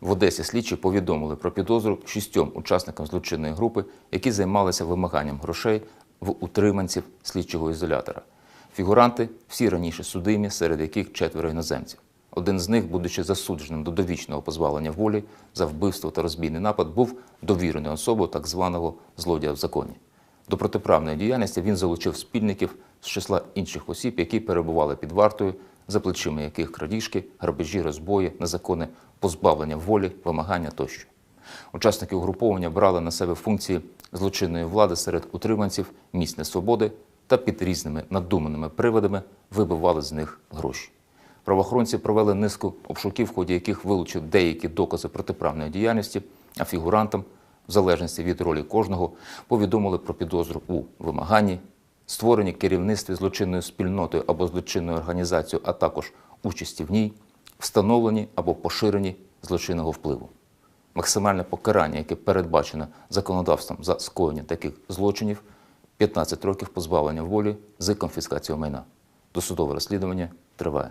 В Одесі слідчі повідомили про підозру шістьом учасникам злочинної групи, які займалися вимаганням грошей в утриманців слідчого ізолятора. Фігуранти всі раніше судимі, серед яких четверо іноземців. Один з них, будучи засудженим до довічного позбавлення волі за вбивство та розбійний напад, був довіреною особою так званого злодія в законі. До протиправної діяльності він залучив спільників з числа інших осіб, які перебували під вартою, за плечима яких крадіжки, грабежі, розбої, незаконне позбавлення волі, вимагання тощо. Учасники угруповання брали на себе функції злочинної влади серед утриманців місць несвободи та під різними надуманими приводами вибивали з них гроші. Правоохоронці провели низку обшуків, в ході яких вилучили деякі докази протиправної діяльності, а фігурантам, в залежності від ролі кожного, повідомили про підозру у вимаганні, створенні керівництві злочинною спільнотою або злочинною організацією, а також участі в ній, встановленні або поширенні злочинного впливу. Максимальне покарання, яке передбачено законодавством за скоєння таких злочинів 15 років позбавлення волі з конфіскацією майна. Досудове розслідування триває.